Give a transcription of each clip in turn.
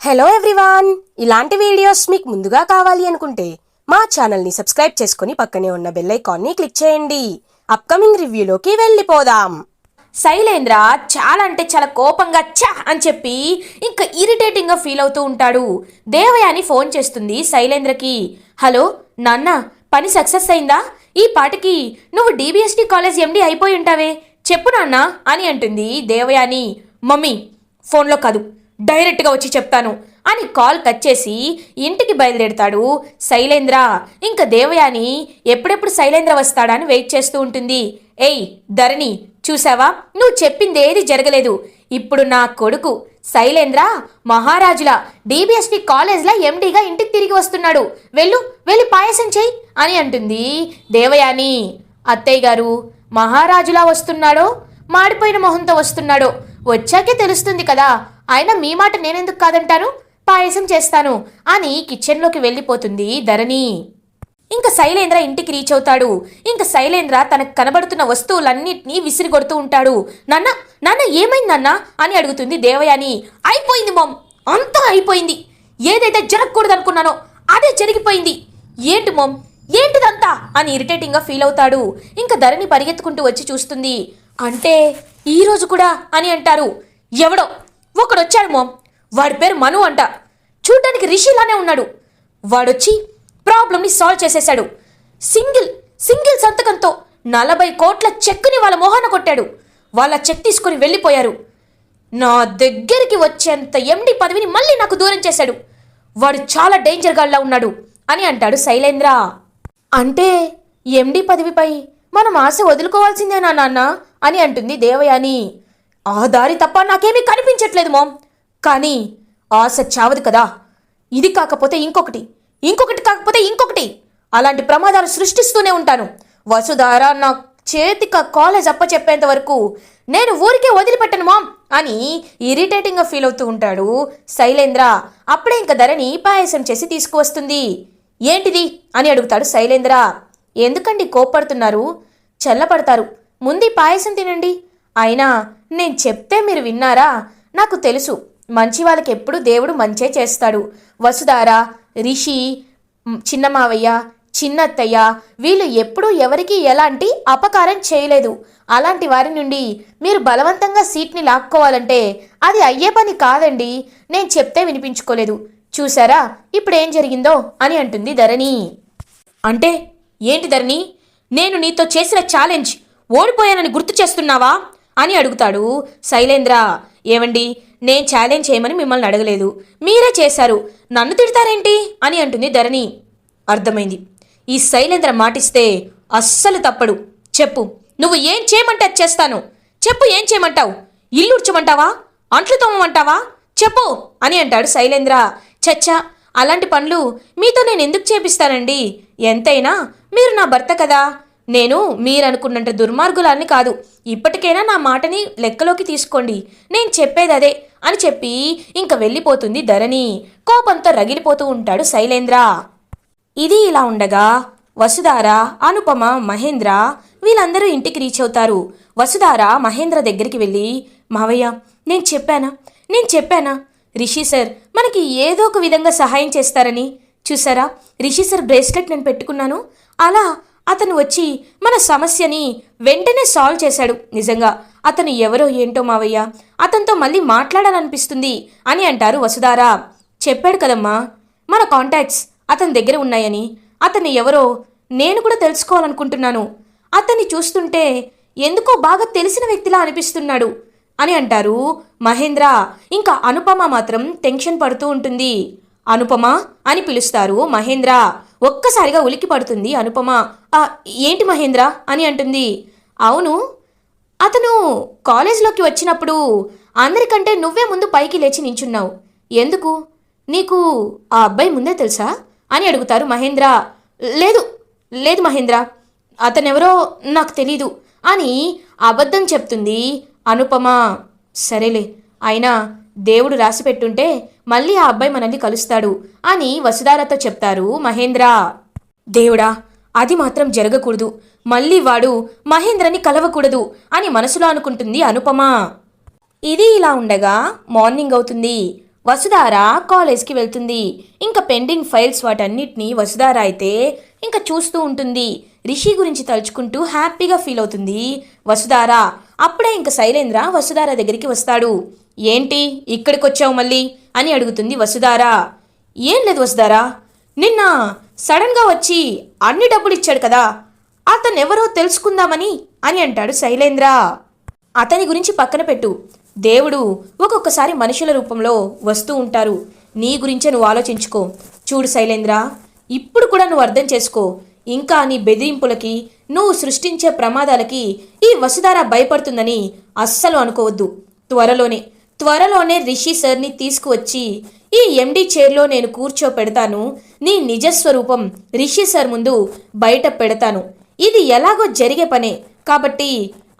Hello everyone ఇలాంటి videos మీకు ముందుగా కావాలి అనుకుంటే మా ఛానల్ని సబ్స్క్రైబ్ చేసుకుని పక్కనే ఉన్న బెల్ ఐకాన్ని క్లిక్ చేయండి. అప్కమింగ్ రివ్యూలోకి వెళ్ళిపోదాం. శైలేంద్ర చాలా అంటే చాలా కోపంగా చా అని చెప్పి ఇంకా ఇరిటేటింగ్గా ఫీల్ అవుతూ ఉంటాడు. దేవయాని ఫోన్ చేస్తుంది శైలేంద్రకి. హలో నాన్న పని సక్సెస్ అయిందా? ఈ పాటకి నువ్వు డిబిఎస్టీ కాలేజ్ ఎండి అయిపోయి ఉంటావే. చెప్పు నాన్న అని అంటుంది దేవయాని. మమ్మీ ఫోన్లో కాదు. డైరెక్ట్గా వచ్చి చెప్తాను. అని కాల్ కట్ చేసి ఇంటికి బయలుదేరుతాడు శైలేంద్ర. ఇంకా దేవయాని ఎప్పుడెప్పుడు శైలేంద్ర వస్తాడా అని వెయిట్ చేస్తూ ఉంటుంది. ఏయ్ ధరణి చూసావా? నువ్వు చెప్పింది ఏది జరగలేదు. ఇప్పుడు నా కొడుకు శైలేంద్ర మహారాజుల డిబిఎస్పి కాలేజ్లో ఎండీగా ఇంటికి తిరిగి వస్తున్నాడు. వెళ్ళు వెళ్ళి పాయసం చెయ్యి అని అంటుంది దేవయాని. అత్తయ్య గారు మహారాజులా వస్తున్నాడో? మాడిపోయిన మొహంతో వస్తున్నాడో? వచ్చాకే తెలుస్తుంది కదా. అయినా మీ మాట నేనెందుకు కాదంటాను పాయసం చేస్తాను. అని కిచెన్లోకి వెళ్ళిపోతుంది ధరణి. ఇంకా శైలేంద్ర ఇంటికి రీచ్ అవుతాడు. ఇంకా శైలేంద్ర తనకు కనబడుతున్న వస్తువులన్నింటినీ విసిరిగొడుతూ ఉంటాడు. నాన్న నాన్న ఏమైంది నాన్న? అని అడుగుతుంది దేవయాని. అయిపోయింది మామ్. అంతా అయిపోయింది. ఏదైతే జరగకూడదు అనుకున్నానో అదే జరిగిపోయింది. ఏంటి మామ్? ఏంటిదంతా? అని ఇరిటేటింగ్గా ఫీల్ అవుతాడు. ఇంకా ధరణి పరిగెత్తుకుంటూ వచ్చి చూస్తుంది. అంటే ఈరోజు కూడా? అని అంటారు. ఎవడో? ఒకడొచ్చాడు మామ్ వాడి పేరు మను అంట. చూడ్డానికి రిషిలానే ఉన్నాడు. వాడొచ్చి ప్రాబ్లమ్ని సాల్వ్ చేసేశాడు. సింగిల్ సింగిల్ సంతకంతో నలభై కోట్ల చెక్కుని వాళ్ళ మొహాన కొట్టాడు. వాళ్ళ చెక్ తీసుకొని వెళ్ళిపోయారు. నా దగ్గరికి వచ్చేంత ఎండి పదవిని మళ్ళీ నాకు దూరం చేశాడు. వాడు చాలా డేంజర్ ఉన్నాడు అని అంటాడు శైలేంద్ర. అంటే ఎండి పదవిపై మనం ఆశ వదులుకోవాల్సిందేనా నాన్న అని అంటుంది దేవయాని. ఆ దారి తప్ప నాకేమీ కనిపించట్లేదు మామ్. కానీ ఆశ చావదు కదా. ఇది కాకపోతే ఇంకొకటి ఇంకొకటి కాకపోతే ఇంకొకటి. అలాంటి ప్రమాదాలు సృష్టిస్తూనే ఉంటాను. వసుధార నా చేతిక కాలేజ్ అప్పచెప్పేంత వరకు నేను ఊరికే వదిలిపెట్టను మామ్ అని ఇరిటేటింగ్గా ఫీల్ అవుతూ ఉంటాడు శైలేంద్ర. అప్పుడే ఇంక ధరని పాయసం చేసి తీసుకువస్తుంది. ఏంటిది? అని అడుగుతాడు శైలేంద్ర. ఎందుకండి కోప్పడుతున్నారు? చల్లపడతారు ముందు పాయసం తినండి. అయినా నేను చెప్తే మీరు విన్నారా? నాకు తెలుసు. మంచి వాళ్ళకి ఎప్పుడు దేవుడు మంచే చేస్తాడు. వసుధార రిషి చిన్న మావయ్య చిన్నత్తయ్య వీళ్ళు ఎప్పుడూ ఎవరికీ ఎలాంటి అపకారం చేయలేదు. అలాంటి వారి నుండి మీరు బలవంతంగా సీట్ని లాక్కోవాలంటే అది అయ్యే పని కాదండి. నేను చెప్తే వినిపించుకోలేదు. చూసారా ఇప్పుడు ఏం జరిగిందో అని అంటుంది ధరణి. అంటే ఏంటి ధరణి? నేను నీతో చేసిన ఛాలెంజ్ ఓడిపోయానని గుర్తు చేస్తున్నావా? అని అడుగుతాడు. శైలేంద్ర ఏమండి నేను ఛాలెంజ్ చేయమని మిమ్మల్ని అడగలేదు. మీరే చేశారు. నన్ను తిడతారేంటి? అని అంటుంది ధరణి. అర్థమైంది. ఈ శైలేంద్ర మాటిస్తే అస్సలు తప్పడు. చెప్పు. నువ్వు ఏం చేయమంటే చేస్తాను. చెప్పు ఏం చేయమంటావు? ఇల్లు ఉడ్చమంటావా అంట్లు తోమమంటావా? చెప్పు అని అంటాడు శైలేంద్ర. చచ్చా అలాంటి పనులు మీతో నేను ఎందుకు చేపిస్తానండి? ఎంతైనా మీరు నా భర్త కదా. నేను మీరనుకున్నంత దుర్మార్గులాన్ని కాదు. ఇప్పటికైనా నా మాటని లెక్కలోకి తీసుకోండి. నేను చెప్పేది అదే అని చెప్పి ఇంక వెళ్ళిపోతుంది ధరణి. కోపంతో రగిలిపోతూ ఉంటాడు శైలేంద్ర. ఇది ఇలా ఉండగా వసుధార అనుపమ మహేంద్ర వీళ్ళందరూ ఇంటికి రీచ్ అవుతారు. వసుధార మహేంద్ర దగ్గరికి వెళ్ళి మావయ్య నేను చెప్పానా? నేను చెప్పానా? రిషి సార్ మనకి ఏదో ఒక విధంగా సహాయం చేస్తారని. చూసారా? రిషి సార్ బ్రేస్లెట్ నేను పెట్టుకున్నాను. అలా అతను వచ్చి మన సమస్యని వెంటనే సాల్వ్ చేశాడు. నిజంగా అతను ఎవరో ఏంటో మావయ్య? అతనితో మళ్ళీ మాట్లాడాలనిపిస్తుంది అని అంటారు వసుధారా. చెప్పాడు కదమ్మా మన కాంటాక్ట్స్ అతని దగ్గర ఉన్నాయని. అతన్ని ఎవరో నేను కూడా తెలుసుకోవాలనుకుంటున్నాను. అతన్ని చూస్తుంటే ఎందుకో బాగా తెలిసిన వ్యక్తిలా అనిపిస్తున్నాడు అని అంటారు మహేంద్ర. ఇంకా అనుపమ మాత్రం టెన్షన్ పడుతూ ఉంటుంది. అనుపమ అని పిలుస్తారు మహేంద్ర. ఒక్కసారిగా ఉలికి పడుతుంది అనుపమ. ఏంటి మహేంద్ర? అని అంటుంది. అవును అతను కాలేజ్లోకి వచ్చినప్పుడు అందరికంటే నువ్వే ముందు పైకి లేచి నించున్నావు. ఎందుకు? నీకు ఆ అబ్బాయి ముందే తెలుసా? అని అడుగుతారు మహేంద్ర. లేదు లేదు మహేంద్ర. అతనెవరో నాకు తెలీదు అని అబద్ధం చెప్తుంది అనుపమ. సరేలే అయినా దేవుడు రాసి పెట్టుంటే మళ్ళీ ఆ అబ్బాయి మనల్ని కలుస్తాడు అని వసుధారతో చెప్తారు మహేంద్ర. దేవుడా అది మాత్రం జరగకూడదు. మళ్ళీ వాడు మహేంద్రని కలవకూడదు అని మనసులో అనుకుంటుంది అనుపమ. ఇది ఇలా ఉండగా మార్నింగ్ అవుతుంది. వసుధార కాలేజ్కి వెళ్తుంది. ఇంకా పెండింగ్ ఫైల్స్ వాటన్నిటిని వసుధార అయితే ఇంకా చూస్తూ ఉంటుంది. రిషి గురించి తలుచుకుంటూ హ్యాపీగా ఫీల్ అవుతుంది వసుధార. అప్పుడే ఇంకా శైలేంద్ర వసుధార దగ్గరికి వస్తాడు. ఏంటి ఇక్కడికొచ్చావు మళ్ళీ? అని అడుగుతుంది వసుధార. ఏం లేదు వసుధారా. నిన్న సడన్గా వచ్చి అన్ని డబ్బులు ఇచ్చాడు కదా. అతనెవరో తెలుసుకుందామని అని అంటాడు శైలేంద్ర. అతని గురించి పక్కన పెట్టు. దేవుడు ఒక్కొక్కసారి మనుషుల రూపంలో వస్తూ ఉంటారు. నీ గురించే నువ్వు ఆలోచించుకో. చూడు శైలేంద్ర ఇప్పుడు కూడా నువ్వు అర్థం చేసుకో. ఇంకా నీ బెదిరింపులకి నువ్వు సృష్టించే ప్రమాదాలకి ఈ వసుధార భయపడుతుందని అస్సలు అనుకోవద్దు. త్వరలోనే త్వరలోనే రిషి సార్ని తీసుకువచ్చి ఈ ఎండి చైర్లో నేను కూర్చోపెడతాను. నీ నిజస్వరూపం రిషి సార్ ముందు బయట పెడతాను. ఇది ఎలాగో జరిగే పనే. కాబట్టి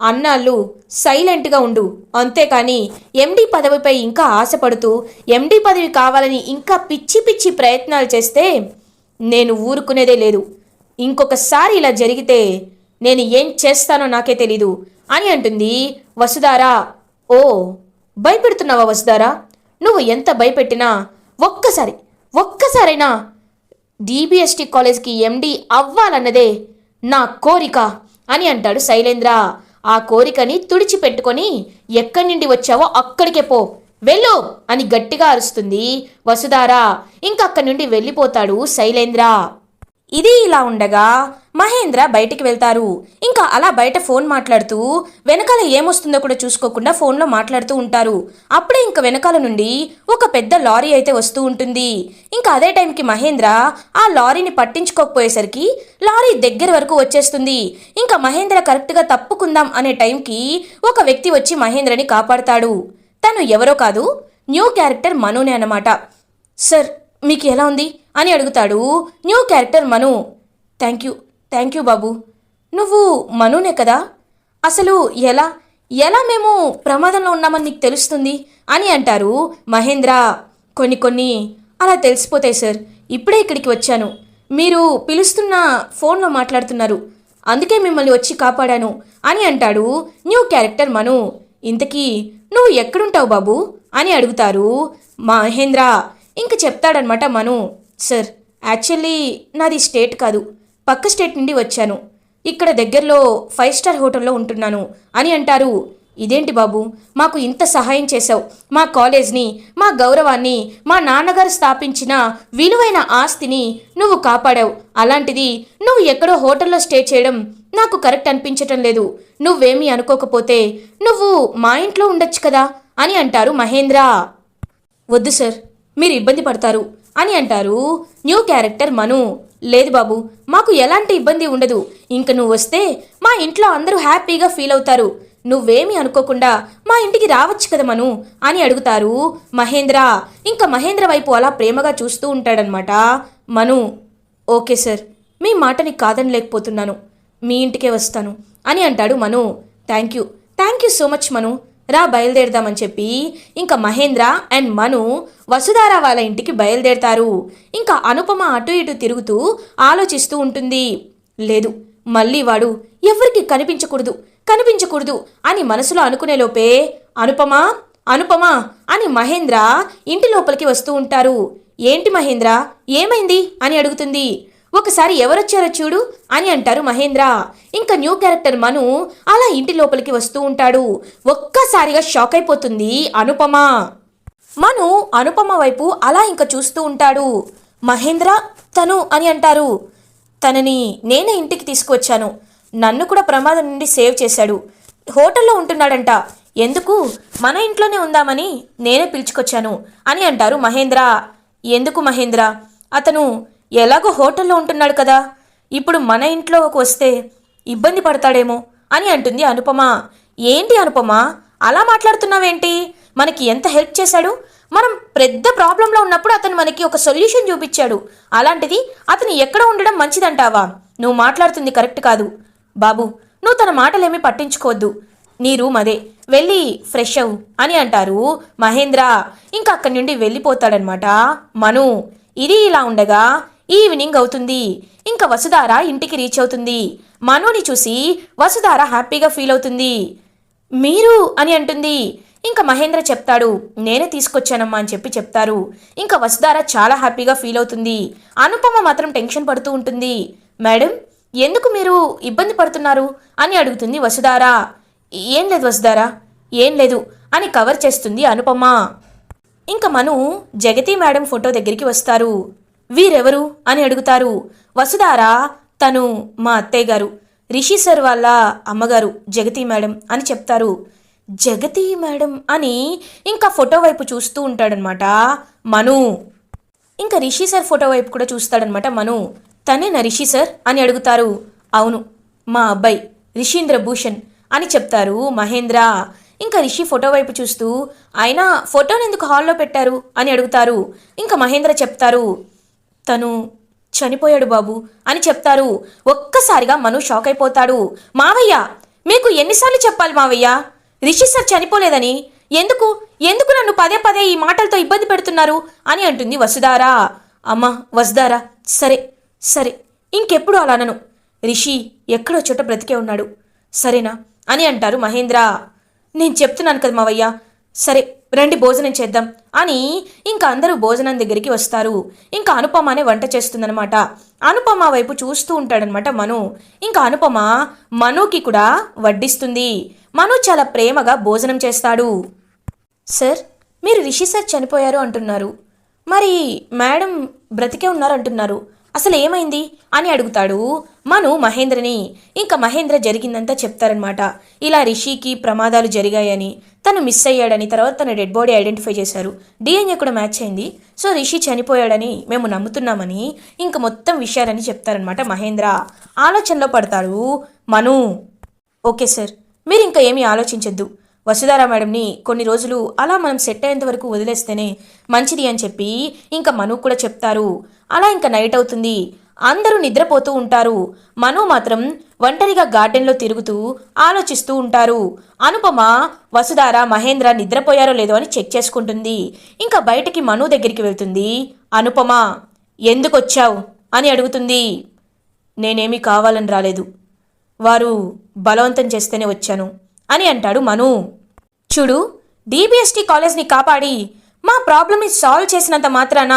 అన్నాళ్ళు సైలెంట్గా ఉండు. అంతేకాని ఎండి పదవిపై ఇంకా ఆశపడుతూ ఎండి పదవి కావాలని ఇంకా పిచ్చి పిచ్చి ప్రయత్నాలు చేస్తే నేను ఊరుకునేదే లేదు. ఇంకొకసారి ఇలా జరిగితే నేను ఏం చేస్తానో నాకే తెలీదు అని అంటుంది వసుధారా. ఓ భయపెడుతున్నావా వసుధారా? నువ్వు ఎంత భయపెట్టినా ఒక్కసారి ఒక్కసారైనా డిబిఎస్టి కాలేజ్కి ఎండి అవ్వాలన్నదే నా కోరిక అని అంటాడు శైలేంద్ర. ఆ కోరికని తుడిచిపెట్టుకొని ఎక్కడి నుండి వచ్చావో అక్కడికే పో వెళ్ళు అని గట్టిగా అరుస్తుంది వసుధార. ఇంకా అక్కడి నుండి వెళ్ళిపోతాడు శైలేంద్ర. ఇది ఇలా ఉండగా మహేంద్ర బయటికి వెళ్తారు. ఇంకా అలా బయట ఫోన్ మాట్లాడుతూ వెనకాల ఏమొస్తుందో కూడా చూసుకోకుండా ఫోన్లో మాట్లాడుతూ ఉంటారు. అప్పుడే ఇంకా వెనకాల నుండి ఒక పెద్ద లారీ అయితే వస్తూ ఉంటుంది. ఇంకా అదే టైంకి మహేంద్ర ఆ లారీని పట్టించుకోకపోయేసరికి లారీ దగ్గర వరకు వచ్చేస్తుంది. ఇంకా మహేంద్ర కరెక్ట్గా తప్పుకుందాం అనే టైంకి ఒక వ్యక్తి వచ్చి మహేంద్రని కాపాడతాడు. తను ఎవరో కాదు న్యూ క్యారెక్టర్ మనూనే అన్నమాట. సార్ మీకు ఎలా ఉంది? అని అడుగుతాడు. New character Manu. Thank you thank you బాబు. నువ్వు మనునే కదా? అసలు ఎలా ఎలా మేము ప్రమాదంలో ఉన్నామని నీకు తెలుస్తుంది? అని అంటారు మహేంద్ర. కొన్ని కొన్ని అలా తెలిసిపోతాయి సార్. ఇప్పుడే ఇక్కడికి వచ్చాను. మీరు పిలుస్తున్న ఫోన్లో మాట్లాడుతున్నారు. అందుకే మిమ్మల్ని వచ్చి కాపాడాను అని అంటాడు న్యూ క్యారెక్టర్ మను. ఇంతకీ నువ్వు ఎక్కడుంటావు బాబు? అని అడుగుతారు మహేంద్ర. ఇంక చెప్తాడనమాట మను. సార్ యాక్చువల్లీ నాది స్టేట్ కాదు. పక్క స్టేట్ నుండి వచ్చాను. ఇక్కడ దగ్గరలో ఫైవ్ స్టార్ హోటల్లో ఉంటున్నాను అని అంటారు. ఇదేంటి బాబు? మాకు ఇంత సహాయం చేశావు. మా కాలేజ్ని మా గౌరవాన్ని మా నాన్నగారు స్థాపించిన విలువైన ఆస్తిని నువ్వు కాపాడావు. అలాంటిది నువ్వు ఎక్కడో హోటల్లో స్టే చేయడం నాకు కరెక్ట్ అనిపించటం లేదు. నువ్వేమీ అనుకోకపోతే నువ్వు మా ఇంట్లో ఉండొచ్చు కదా అని అంటారు మహేంద్ర. వద్దు సార్ మీరు ఇబ్బంది పడతారు. అని అంటారు. New character Manu. లేదు బాబు మాకు ఎలాంటి ఇబ్బంది ఉండదు. ఇంక నువ్వు వస్తే మా ఇంట్లో అందరూ హ్యాపీగా ఫీల్ అవుతారు. నువ్వేమీ అనుకోకుండా మా ఇంటికి రావచ్చు కదా మను అని అడుగుతారు. మహేంద్ర ఇంకా మహేంద్ర వైపు అలా ప్రేమగా చూస్తూ ఉంటాడనమాట. మను ఓకే సార్ మీ మాటని కాదనలేకపోతున్నాను. మీ ఇంటికే వస్తాను అని అంటాడు Manu. Thank you. Thank you so much Manu. రా బయలుదేరదామని చెప్పి ఇంకా మహేంద్ర అండ్ మను వసుధార వాళ్ళ ఇంటికి బయలుదేరతారు. ఇంకా అనుపమ అటు ఇటు తిరుగుతూ ఆలోచిస్తూ ఉంటుంది. లేదు మళ్ళీ వాడు ఎవరికి కనిపించకూడదు కనిపించకూడదు అని మనసులో అనుకునేలోపే అనుపమ అనుపమ అని మహేంద్ర ఇంటి లోపలికి వస్తూ ఉంటారు. ఏంటి మహేంద్ర? ఏమైంది? అని అడుగుతుంది. ఒకసారి ఎవరొచ్చారో చూడు అని అంటారు మహేంద్ర. ఇంకా న్యూ క్యారెక్టర్ మను అలా ఇంటి లోపలికి వస్తూ ఉంటాడు. ఒక్కసారిగా షాక్ అయిపోతుంది అనుపమ. మను అనుపమ వైపు అలా ఇంకా చూస్తూ ఉంటాడు. మహేంద్ర తను అని అంటారు. తనని నేనే ఇంటికి తీసుకువచ్చాను. నన్ను కూడా ప్రమాదం నుండి సేవ్ చేశాడు. హోటల్లో ఉంటున్నాడంట. ఎందుకు? మన ఇంట్లోనే ఉందామని నేనే పిలుచుకొచ్చాను అని అంటారు మహేంద్ర. ఎందుకు మహేంద్ర? అతను ఎలాగో హోటల్లో ఉంటున్నాడు కదా. ఇప్పుడు మన ఇంట్లోకి వస్తే ఇబ్బంది పడతాడేమో అని అంటుంది అనుపమ. ఏంటి అనుపమ? అలా మాట్లాడుతున్నావేంటి? మనకి ఎంత హెల్ప్ చేశాడు? మనం పెద్ద ప్రాబ్లంలో ఉన్నప్పుడు అతను మనకి ఒక సొల్యూషన్ చూపించాడు. అలాంటిది అతను ఎక్కడ ఉండడం మంచిదంటావా? నువ్వు మాట్లాడుతుంది కరెక్ట్ కాదు. బాబు నువ్వు తన మాటలేమీ పట్టించుకోవద్దు. నీ రూమ్ అదే. వెళ్ళి ఫ్రెష్ అవు అని అంటారు మహేంద్ర. ఇంకా అక్కడి నుండి వెళ్ళిపోతాడనమాట మను ఇది ఇలా ఉండగా ఈవినింగ్ అవుతుంది. ఇంకా వసుధార ఇంటికి రీచ్ అవుతుంది. మనుని చూసి వసుధార హ్యాపీగా ఫీల్ అవుతుంది. మీరు? అని అంటుంది. ఇంకా మహేంద్ర చెప్తాడు. నేనే తీసుకొచ్చానమ్మా అని చెప్పి చెప్తారు. ఇంకా వసుధార చాలా హ్యాపీగా ఫీల్ అవుతుంది. అనుపమ మాత్రం టెన్షన్ పడుతూ ఉంటుంది. మేడం ఎందుకు మీరు ఇబ్బంది పడుతున్నారు? అని అడుగుతుంది వసుధార. ఏం లేదు వసుధార. ఏం లేదు అని కవర్ చేస్తుంది అనుపమ. ఇంకా మను జగతి మేడం ఫోటో దగ్గరికి వస్తారు. వీరెవరు? అని అడుగుతారు. వసుధార తను మా అత్తయ్య గారు. రిషి సార్ వాళ్ళ అమ్మగారు జగతి మేడం అని చెప్తారు. జగతి మేడం అని ఇంకా ఫోటో వైపు చూస్తూ ఉంటాడనమాట మను. ఇంకా రిషి సార్ ఫోటో వైపు కూడా చూస్తాడనమాట మను. తనేనా రిషి సార్? అని అడుగుతారు. అవును మా అబ్బాయి రిషీంద్ర భూషణ్ అని చెప్తారు మహేంద్ర. ఇంకా రిషి ఫోటో వైపు చూస్తూ ఆయన ఫోటోని ఎందుకు హాల్లో పెట్టారు? అని అడుగుతారు. ఇంకా మహేంద్ర చెప్తారు. తను చనిపోయాడు బాబు అని చెప్తారు. ఒక్కసారిగా మను షాక్ అయిపోతాడు మావయ్య మీకు ఎన్నిసార్లు చెప్పాలి మావయ్య? రిషి సార్ చనిపోలేదని ఎందుకు? ఎందుకు నన్ను పదే పదే ఈ మాటలతో ఇబ్బంది పెడుతున్నారు? అని అంటుంది వసుధారా. అమ్మ వసుధారా సరే సరే ఇంకెప్పుడు అలానను రిషి ఎక్కడో చోట బ్రతికే ఉన్నాడు. సరేనా? అని అంటారు మహేంద్ర. నేను చెప్తున్నాను కదా మావయ్య. సరే రండి భోజనం చేద్దాం అని ఇంకా అందరూ భోజనం దగ్గరికి వస్తారు. ఇంకా అనుపమనే వంట చేస్తుందనమాట అనుపమ వైపు చూస్తూ ఉంటాడనమాట మను. ఇంకా అనుపమ మనుకి కూడా వడ్డిస్తుంది. మను చాలా ప్రేమగా భోజనం చేస్తాడు. సార్ మీరు రిషి సార్ చనిపోయారు అంటున్నారు. మరి మేడం బ్రతికే ఉన్నారు అంటున్నారు అసలు ఏమైంది అని అడుగుతాడు మను మహేంద్రని. ఇంకా మహేంద్ర జరిగిందంతా చెప్తారనమాట ఇలా రిషికి ప్రమాదాలు జరిగాయని. తను మిస్ అయ్యాడని తర్వాత తన డెడ్ బాడీ ఐడెంటిఫై చేశారు. డిఎన్ఏ కూడా మ్యాచ్ అయింది. సో రిషి చనిపోయాడని మేము నమ్ముతున్నామని ఇంక మొత్తం విషయాలని చెప్తారనమాట మహేంద్ర. ఆలోచనలో పడతాడు మను. ఓకే సార్ మీరు ఇంకా ఏమీ ఆలోచించొద్దు. వసుధారా మేడంని కొన్ని రోజులు అలా మనం సెట్ అయ్యేంత వరకు వదిలేస్తేనే మంచిది అని చెప్పి ఇంకా మను కూడా చెప్తారు. అలా ఇంకా నైట్ అవుతుంది. అందరూ నిద్రపోతూ ఉంటారు. మను మాత్రం ఒంటరిగా గార్డెన్లో తిరుగుతూ ఆలోచిస్తూ ఉంటారు. అనుపమ వసుధార మహేంద్ర నిద్రపోయారో లేదో అని చెక్ చేసుకుంటుంది. ఇంకా బయటికి మను దగ్గరికి వెళ్తుంది. అనుపమ ఎందుకొచ్చావు? అని అడుగుతుంది. నేనేమీ కావాలని రాలేదు. వారు బలవంతం చేస్తేనే వచ్చాను అని అంటాడు మను. చూడు డిబిఎస్టీ కాలేజ్ని కాపాడి మా ప్రాబ్లమ్ని సాల్వ్ చేసినంత మాత్రాన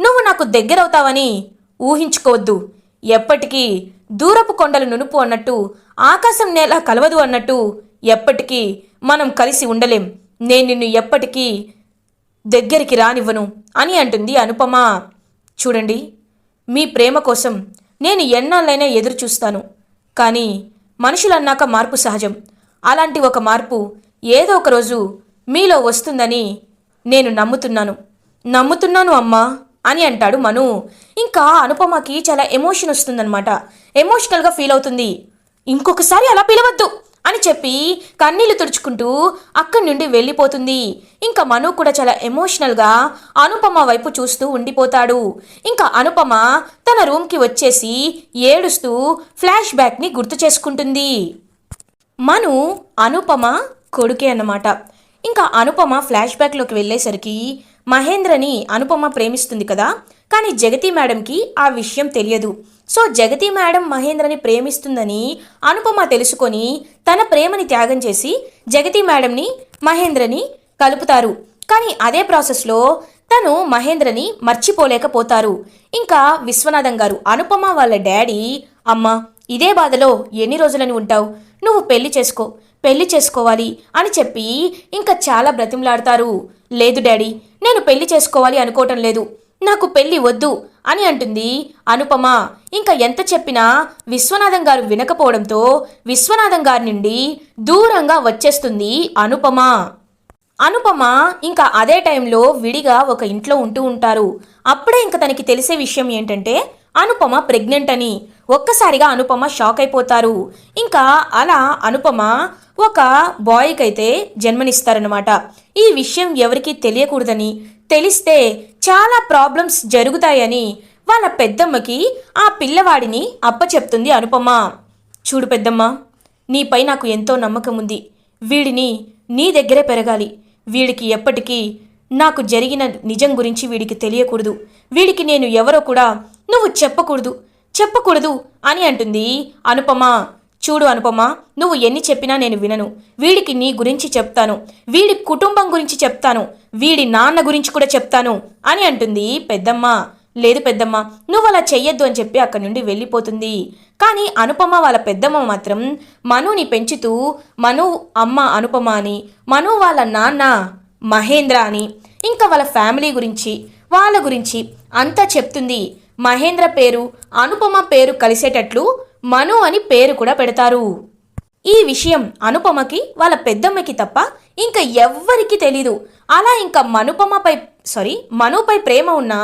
నువ్వు నాకు దగ్గరవుతావని ఊహించుకోవద్దు. ఎప్పటికీ దూరపు కొండలు నునుపు అన్నట్టు ఆకాశం నేల కలవదు అన్నట్టు ఎప్పటికీ మనం కలిసి ఉండలేం. నేను నిన్ను ఎప్పటికీ దగ్గరికి రానివ్వను అని అంటుంది అనుపమ. చూడండి మీ ప్రేమ కోసం నేను ఎన్నాళ్ళైనా ఎదురు చూస్తాను కానీ మనుషులన్నాక మార్పు సహజం. అలాంటి ఒక మార్పు ఏదో ఒక రోజు మీలో వస్తుందని నేను నమ్ముతున్నాను. నమ్ముతున్నాను అమ్మా. అని అంటాడు మను. ఇంకా అనుపమకి చాలా ఎమోషన్ వస్తుందన్నమాట. ఎమోషనల్గా ఫీల్ అవుతుంది. ఇంకొకసారి అలా పిలవద్దు అని చెప్పి కన్నీళ్ళు తుడుచుకుంటూ అక్కడి నుండి వెళ్ళిపోతుంది. ఇంకా మను కూడా చాలా ఎమోషనల్గా అనుపమ వైపు చూస్తూ ఉండిపోతాడు. ఇంకా అనుపమ తన రూమ్కి వచ్చేసి ఏడుస్తూ ఫ్లాష్ బ్యాక్ని గుర్తు చేసుకుంటుంది. మను అనుపమ కొడుకే అన్నమాట. ఇంకా అనుపమ ఫ్లాష్ బ్యాక్లోకి వెళ్ళేసరికి మహేంద్రని అనుపమ ప్రేమిస్తుంది కదా? కానీ జగతి మేడంకి ఆ విషయం తెలియదు. సో జగతి మేడం మహేంద్రని ప్రేమిస్తుందని అనుపమ తెలుసుకొని తన ప్రేమని త్యాగం చేసి జగతి మేడంని మహేంద్రని కలుపుతారు. కానీ అదే ప్రాసెస్లో తను మహేంద్రని మర్చిపోలేకపోతారు. ఇంకా విశ్వనాథం గారు అనుపమ వాళ్ళ డాడీ అమ్మ ఇదే బాధలో ఎన్ని రోజులని ఉంటావు? నువ్వు పెళ్ళి చేసుకో పెళ్ళి చేసుకోవాలి అని చెప్పి ఇంకా చాలా బ్రతిమలాడతారు. లేదు డాడీ నేను పెళ్ళి చేసుకోవాలి అనుకోవటం లేదు. నాకు పెళ్ళి వద్దు అని అంటుంది అనుపమ. ఇంకా ఎంత చెప్పినా విశ్వనాథం గారు వినకపోవడంతో విశ్వనాథం గారి నుండి దూరంగా వచ్చేస్తుంది అనుపమ. అనుపమ ఇంకా అదే టైంలో విడిగా ఒక ఇంట్లో ఉంటూ ఉంటారు. అప్పుడే ఇంకా తనకి తెలిసే విషయం ఏంటంటే అనుపమ ప్రెగ్నెంట్ అని. ఒక్కసారిగా అనుపమ షాక్ అయిపోతారు. ఇంకా అలా అనుపమ ఒక బాయ్కి అయితే జన్మనిస్తారనమాట ఈ విషయం ఎవరికీ తెలియకూడదని. తెలిస్తే చాలా ప్రాబ్లమ్స్ జరుగుతాయని వాళ్ళ పెద్దమ్మకి ఆ పిల్లవాడిని అప్పచెప్తుంది అనుపమ. చూడు పెద్దమ్మ నీపై నాకు ఎంతో నమ్మకం ఉంది వీడిని నీ దగ్గరే పెరగాలి. వీడికి ఎప్పటికీ నాకు జరిగిన నిజం గురించి వీడికి తెలియకూడదు. వీడికి నేను ఎవరో కూడా నువ్వు చెప్పకూడదు. చెప్పకూడదు అని అంటుంది అనుపమ. చూడు అనుపమ నువ్వు ఎన్ని చెప్పినా నేను వినను. వీడికి నీ గురించి చెప్తాను. వీడి కుటుంబం గురించి చెప్తాను. వీడి నాన్న గురించి కూడా చెప్తాను అని అంటుంది పెద్దమ్మ. లేదు పెద్దమ్మ నువ్వు అలా చెయ్యొద్దు అని చెప్పి అక్కడి నుండి వెళ్ళిపోతుంది. కానీ అనుపమ వాళ్ళ పెద్దమ్మ మాత్రం మనుని పెంచుతూ మను అమ్మ అనుపమ అని మను వాళ్ళ నాన్న మహేంద్ర అని. ఇంకా వాళ్ళ ఫ్యామిలీ గురించి వాళ్ళ గురించి అంతా చెప్తుంది. మహేంద్ర పేరు అనుపమ పేరు కలిసేటట్లు మను అని పేరు కూడా పెడతారు. ఈ విషయం అనుపమకి వాళ్ళ పెద్దమ్మకి తప్ప ఇంకా ఎవ్వరికీ తెలీదు. అలా ఇంకా మనుపమపై సారీ మనుపై ప్రేమ ఉన్న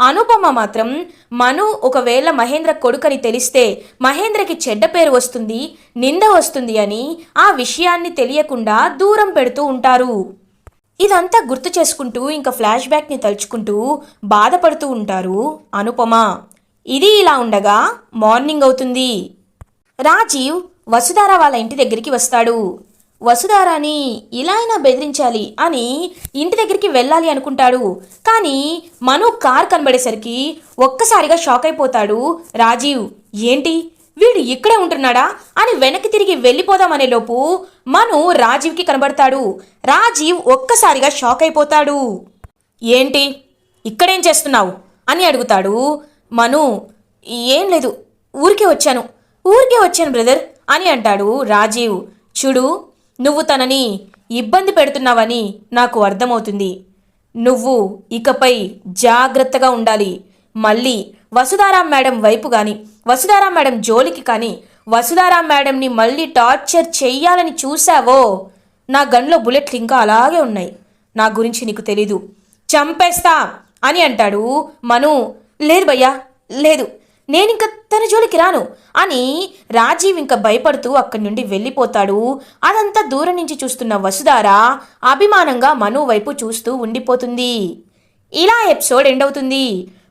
అనుపమ మాత్రం మను ఒకవేళ మహేంద్ర కొడుకని తెలిస్తే మహేంద్రకి చెడ్డ పేరు వస్తుంది నింద వస్తుంది అని ఆ విషయాన్ని తెలియకుండా దూరం పెడుతూ ఉంటారు. ఇదంతా గుర్తు చేసుకుంటూ ఇంకా ఫ్లాష్ బ్యాక్ని తలుచుకుంటూ బాధపడుతూ ఉంటారు అనుపమ. ఇది ఇలా ఉండగా మార్నింగ్ అవుతుంది. రాజీవ్ వసుధార వాళ్ళ ఇంటి దగ్గరికి వస్తాడు. వసుధారాని ఇలా అయినా బెదిరించాలి అని ఇంటి దగ్గరికి వెళ్ళాలి అనుకుంటాడు. కానీ మను కార్ కనబడేసరికి ఒక్కసారిగా షాక్ అయిపోతాడు రాజీవ్. ఏంటి? వీడు ఇక్కడే ఉంటున్నాడా? అని వెనక్కి తిరిగి వెళ్ళిపోదామనే లోపు మను రాజీవ్కి కనబడతాడు. రాజీవ్ ఒక్కసారిగా షాక్ అయిపోతాడు. ఏంటి? ఇక్కడేం చేస్తున్నావు? అని అడుగుతాడు మను. ఏం లేదు ఊరికే వచ్చాను. ఊరికే వచ్చాను బ్రదర్ అని అంటాడు రాజీవ్. చూడు నువ్వు తనని ఇబ్బంది పెడుతున్నావని నాకు అర్థమవుతుంది. నువ్వు ఇకపై జాగ్రత్తగా ఉండాలి. మళ్ళీ వసుధారాం మేడం వైపు కానీ వసుధారా మేడం జోలికి కానీ వసుధారా మేడంని మళ్ళీ టార్చర్ చెయ్యాలని చూశావో? నా గన్లో బుల్లెట్లు ఇంకా అలాగే ఉన్నాయి. నా గురించి నీకు తెలీదు. చంపేస్తా అని అంటాడు మను. లేదు భయ్యా లేదు. నేనింక తన జోలికి రాను అని రాజీవ్ ఇంకా భయపడుతూ అక్కడి నుండి వెళ్ళిపోతాడు. అదంతా దూరం నుంచి చూస్తున్న వసుధార అభిమానంగా మను వైపు చూస్తూ ఉండిపోతుంది. ఇలా ఎపిసోడ్ ఎండ్ అవుతుంది.